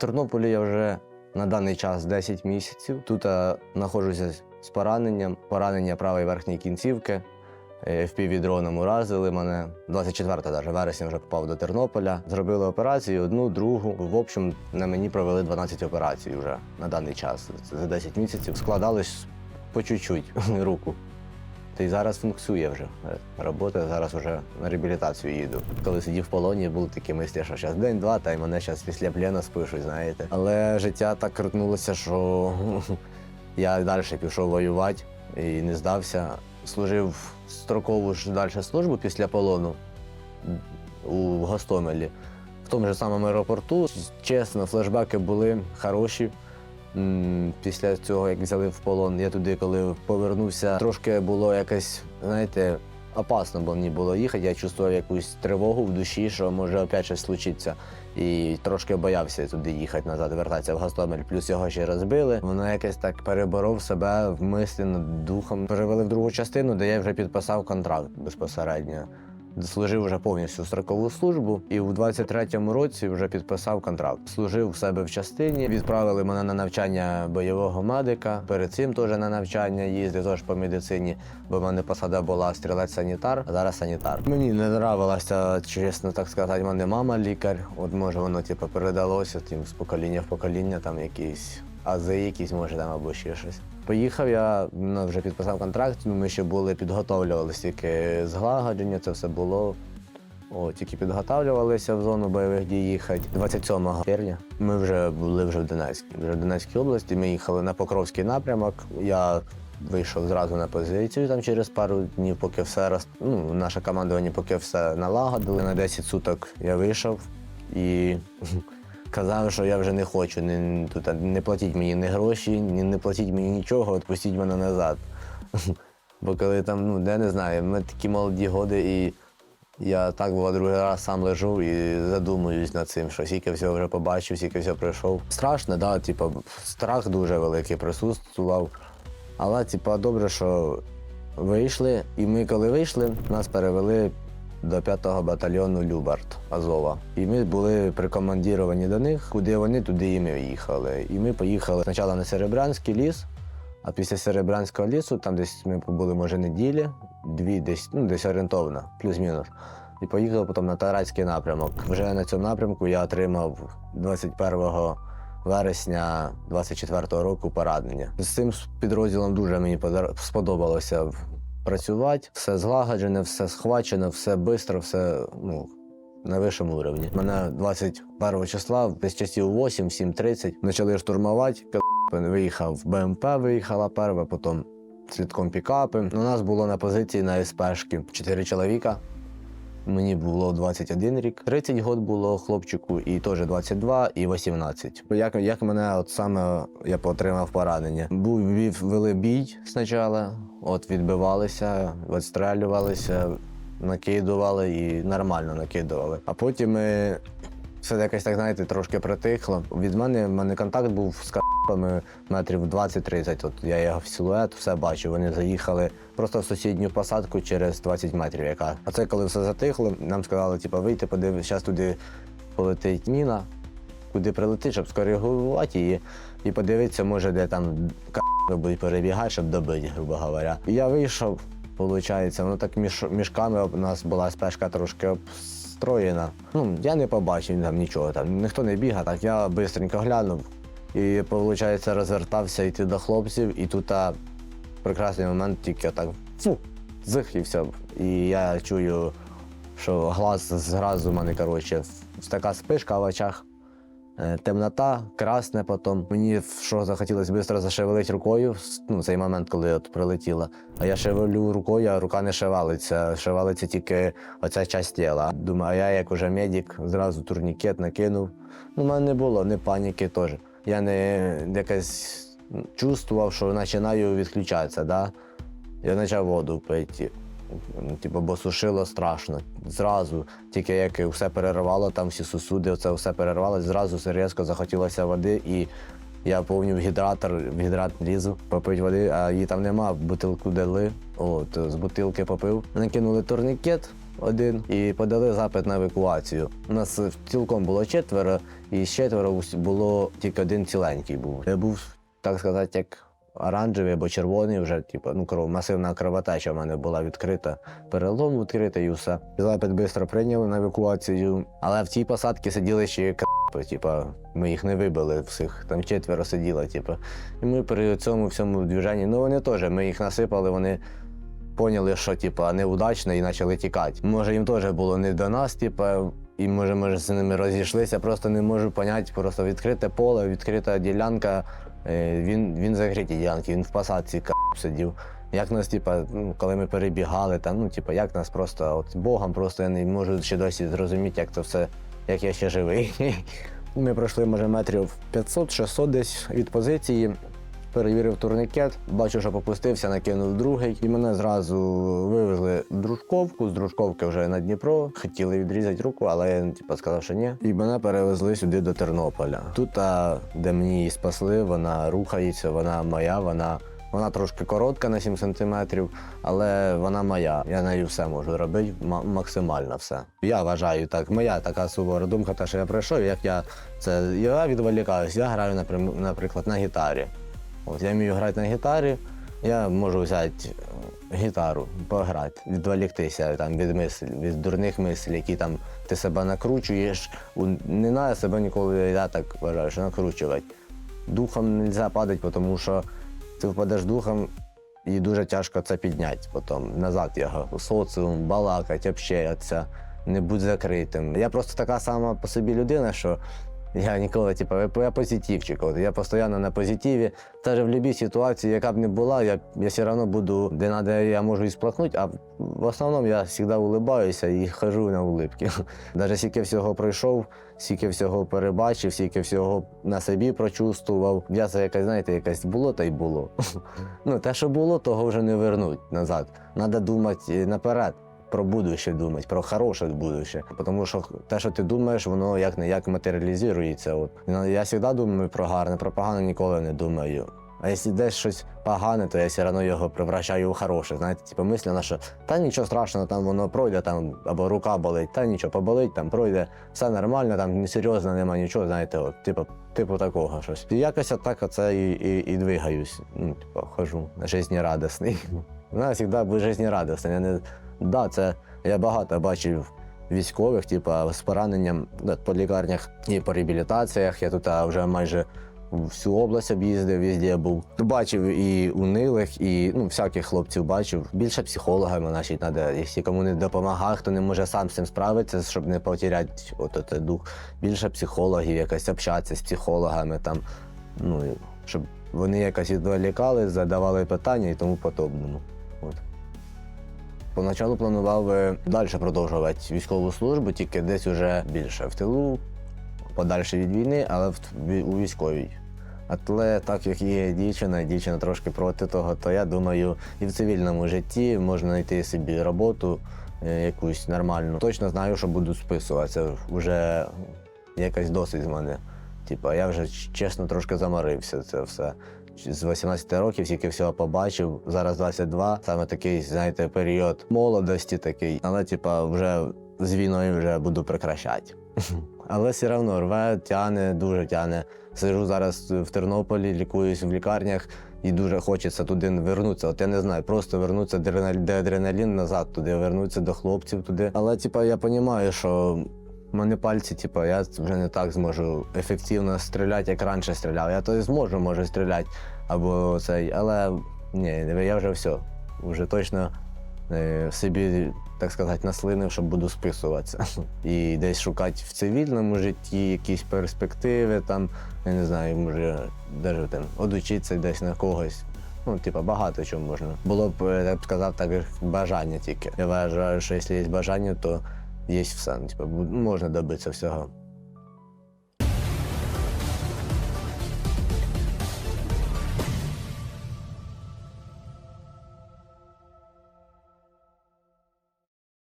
Тернополі я вже на даний час 10 місяців. Тут я знаходжуся з пораненням, поранення правої верхньої кінцівки. Е, Впівдроном уразили мене. 24 даже вересня вже попав до Тернополя. Зробили операцію, одну, другу. В общем, на мені провели 12 операцій вже на даний час. За 10 місяців складались по чуть-чуть руку. Та й зараз функціонує вже е, робота. Зараз вже на реабілітацію їду. Коли сидів в полоні, були такі мислі, що зараз день-два, та й мене зараз після плена спишуть, знаєте. Але життя так крутнулося, що я далі пішов воювати і не здався. Служив строкову ж далі службу після полону у Гостомелі. В тому ж самому аеропорту. Чесно, флешбеки були хороші. Після цього, як взяли в полон, я туди, коли повернувся, трошки було якось, знаєте, опасно бо мені було їхати. Я чувствував якусь тривогу в душі, що може опять щось случиться. І трошки боявся туди їхати назад, вертатися в Гостомель. Плюс його ще розбили. Воно якось так переборов себе в мислі над духом. Перевели в другу частину, де я вже підписав контракт безпосередньо. Служив вже повністю строкову службу, і у 23-му році вже підписав контракт. Служив в себе в частині. Відправили мене на навчання бойового медика. Перед цим теж на навчання їздив теж по медицині, бо в мене посада була стрілець-санітар, а зараз санітар. Мені не нравилося, чесно так сказати, мене мама лікар. От може воно типу, передалося тим з покоління в покоління, там якісь ази, якісь може там або ще щось. Поїхав я, ну, вже підписав контракт. ну, Ми ще були підготовлювалися тільки зглагодження, це все було. О, тільки підготовлювалися в зону бойових дій їхати. 27 червня ми вже були вже в Донецькій. Вже в Донецькій області. Ми їхали на Покровський напрямок. Я вийшов зразу на позицію там через пару днів, поки все роз... ну, наше командування, поки все налагодили. На 10 суток я вийшов і казав, що я вже не хочу. Не, тут, не платіть мені ні гроші, ні, не платіть мені нічого, відпустіть мене назад. Бо коли там, ну, я не знаю, ми такі молоді годи, і я так було другий раз сам лежу і задумуюсь над цим, що стільки всього вже побачив, стільки всього пройшов. Страшно, да, типу, страх дуже великий присутствував. Але, типу, добре, що вийшли. І ми, коли вийшли, нас перевели до 5-го батальйону Любарт Азова. І ми були прикомандіровані до них, куди вони, туди і ми їхали. І ми поїхали спочатку на Серебрянський ліс, а після Серебрянського лісу, там десь ми побули, може, неділі, дві десь, ну, десь орієнтовно, плюс-мінус. І поїхали потім на Таратський напрямок. Вже на цьому напрямку я отримав 21 вересня 24-го року поранення. З цим підрозділом дуже мені сподобалося працювати. Все злагоджене, все схвачено, все швидко, все ну, на вищому уровні. Мене 21 числа, десь часів 8, 7.30, почали штурмувати. Виїхав БМП, виїхала перша, потім слідком пікапи. У нас було на позиції на СПшки 4 чоловіка. Мені було 21 рік, 30 год було хлопчику, і теж 22 і 18. Як, як мене от саме я отримав поранення? Був вели бій спочатку, от відбивалися, відстрелювалися, накидували і нормально накидували. А потім ми все якось так, знаєте, трошки притихло. Від мене в мене контакт був з капами метрів 20-30. От я його в силует, все бачу. Вони заїхали просто в сусідню посадку через 20 метрів. Яка. А це коли все затихло, нам сказали, типу, вийти, подивитися, зараз туди полетить міна, куди прилетить, щоб скоригувати її і подивитися, може, де там будуть перебігати, щоб добити, грубо говоря. І я вийшов, виходить, воно так між мішками у нас була спешка трошки обстроєна. Ну, я не побачив там нічого, там ніхто не бігав, так я швидко глянув. І, виходить, розвертався йти до хлопців, і тут а, прекрасний момент тільки так фу, зих і все. І я чую, що глаз зразу в мене, коротше, така спишка в очах. Е, Темнота, красне потім. Мені що захотілося швидко зашевелити рукою, ну, цей момент, коли от прилетіла. А я шевелю рукою, а рука не шевелиться. Шевелиться тільки оця часть тіла. Думаю, я як уже медик, зразу турнікет накинув. Ну, в мене не було, ні паніки теж. Я не якось чувствував, що починаю відключатися. Да? Я почав воду пити. Ну, Типу, бо сушило страшно. Зразу, тільки як все перервало, там всі сусуди, це все перервалося, зразу різко захотілося води, і я повнів гідратор, в гідрат лізу, попити води, а її там нема, бутилку дали. От, з бутилки попив. Накинули турнікет, один і подали запит на евакуацію. У нас цілком було четверо, і з четверо було тільки один ціленький був. Я був, так сказати, як оранжевий або червоний, вже типу, ну, кров, масивна кровотеча в мене була відкрита, перелом відкритий і все. Запит швидко прийняли на евакуацію, але в цій посадці сиділи ще к***и, типа, ми їх не вибили всіх, там четверо сиділо, типу. І ми при цьому всьому движенні, ну вони теж, ми їх насипали, вони поняли, що типа неудачно і почали тікати. Може, їм теж було не до нас, типа, і може, може, з ними розійшлися. Просто не можу поняти, просто відкрите поле, відкрита ділянка. Е, Він, він закриті ділянки, він в посадці к*** сидів. Як нас, типа, ну, коли ми перебігали, там, ну, типа, як нас просто от Богом, просто я не можу ще досі зрозуміти, як це все, як я ще живий. Ми пройшли, може, метрів 500-600 десь від позиції. Перевірив турникет, бачу, що попустився, накинув другий, і мене зразу вивезли в дружковку. З дружковки вже на Дніпро. Хотіли відрізати руку, але я типу, сказав, що ні. І мене перевезли сюди до Тернополя. Тут, де мені її спасли, вона рухається, вона моя, вона. Вона трошки коротка на 7 сантиметрів, але вона моя. Я нею все можу робити, ма- максимально все. Я вважаю так, моя така сувора думка, та що я прийшов, як я це я відволікаюсь, я граю, наприклад, на гітарі. От я вмію грати на гітарі, я можу взяти е, гітару, пограти, відволіктися там, від мисль, від дурних мислів, які там ти себе накручуєш. Не треба себе ніколи, я так вважаю, що накручувати. Духом не можна падати, тому що ти впадеш духом і дуже тяжко це підняти потім. Назад його. Соціум, балакати, общатися, не будь закритим. Я просто така сама по собі людина, що я ніколи, типу, я, позитивчик. От, я постійно на позитиві. Навіть в будь-якій ситуації, яка б не була, я, я все одно буду, де треба, я можу і сплакнути, а в основному я завжди улибаюся і хожу на улибки. Навіть скільки всього пройшов, скільки всього перебачив, скільки всього на собі прочувствував. Я це якась, знаєте, якась було та й було. Ну, те, що було, того вже не вернуть назад. Треба думати наперед. Про будуще думати, про хороше будуще. Тому що те, що ти думаєш, воно як не як матеріалізується. От. Я завжди думаю про гарне, про погане ніколи не думаю. А якщо десь щось погане, то я все одно його превращаю у хороше. Знаєте, типу мислено, що та нічого страшного, там воно пройде, там або рука болить, та нічого поболить, там пройде, все нормально, там несерйозно, нема нічого, знаєте, от, типу, типу такого щось. І якось так оце і, і, і двигаюсь. Ну, типу, хожу жизнерадісний. Ну, Я завжди був жизнерадісний. Я не... Да, це я багато бачив військових, типу, з пораненням по лікарнях і по реабілітаціях. Я тут вже майже всю область об'їздив, везде був. Бачив і унилих, і ну, всяких хлопців бачив. Більше психологами наші треба. Якщо кому не допомагає, хто не може сам з цим справитися, щоб не потеряти от, от, дух. Більше психологів, якось общатися з психологами, там, ну, щоб вони якось відволікали, задавали питання і тому подобному. От. Поначалу планував е, далі продовжувати військову службу, тільки десь уже більше в тилу, подальше від війни, але у військовій. Але так як є дівчина, і дівчина трошки проти того, то я думаю, і в цивільному житті можна знайти собі роботу е, якусь нормальну. Точно знаю, що буду списуватися. Вже якась досить з мене. Типа, я вже чесно трошки заморився це все. З 18 років тільки всього побачив. Зараз 22. Саме такий, знаєте, період молодості такий. Але, типа, вже з війною вже буду прекращати. Але все одно рве, тяне, дуже тяне. Сижу зараз в Тернополі, лікуюсь в лікарнях, і дуже хочеться туди вернутися. От я не знаю, просто вернутися де адреналін назад, туди вернутися до хлопців туди. Але типа я розумію, що в мене пальці, типу, я вже не так зможу ефективно стріляти, як раніше стріляв. Я то й зможу, може, стріляти, або цей, але ні, я вже все. Вже точно е, собі, так сказати, наслинив, що буду списуватися. І десь шукати в цивільному житті якісь перспективи, там, я не знаю, може, навіть там, одучитися десь на когось. Ну, типа, багато чого можна. Було б, я б сказав, так бажання тільки. Я вважаю, що якщо є бажання, то є все. Ну, Типа, бу- можна добитися всього.